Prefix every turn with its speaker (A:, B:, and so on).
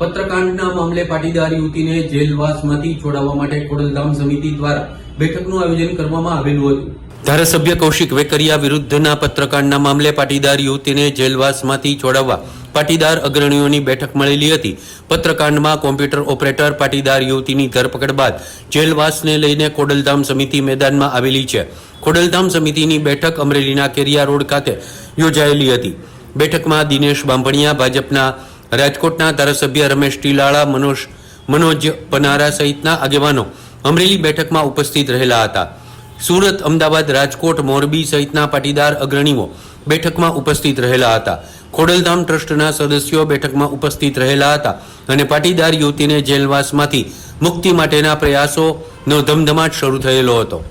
A: પત્રકાંડના મામલે પાટીદાર યુવતીને જેલવાસમાંથી છોડાવવા માટે ખોડલધામ સમિતિ દ્વારા બેઠકનું આયોજન કરવામાં આવેલું હતું. ધારાસભ્ય કૌશિક વેકરિયા વિરુદ્ધના પત્રકાંડના મામલે પાટીદાર યુવતીને જેલવાસમાંથી છોડાવવા પાટીદાર અગ્રણીઓની બેઠક મળેલી હતી. પત્રકાંડમાં કોમ્પ્યુટર ઓપરેટર પાટીદાર યુવતીની ધરપકડ બાદ જેલવાસને લઈને ખોડલધામ સમિતિ મેદાનમાં આવેલી છે. ખોડલધામ સમિતિની બેઠક અમરેલીના કેરિયા રોડ ખાતે યોજાયેલી હતી. બેઠકમાં દિનેશ બાંભણિયા ભાજપના રાજકોટના ધારાસભ્ય રમેશ ટીલાળા, મનોજ મનોજ પનારા સહિતના આગેવાનો અમરેલી બેઠકમાં ઉપસ્થિત રહેલા હતા. સુરત, અમદાવાદ, રાજકોટ, મોરબી સહિતના પાટીદાર અગ્રણીઓ બેઠકમાં ઉપસ્થિત રહેલા હતા. ખોડલધામ ટ્રસ્ટના સદસ્યો બેઠકમાં ઉપસ્થિત રહેલા હતા અને પાટીદાર યુવતીને જેલવાસમાંથી મુક્તિ માટેના પ્રયાસોનો ધમધમાટ શરૂ થયેલો હતો.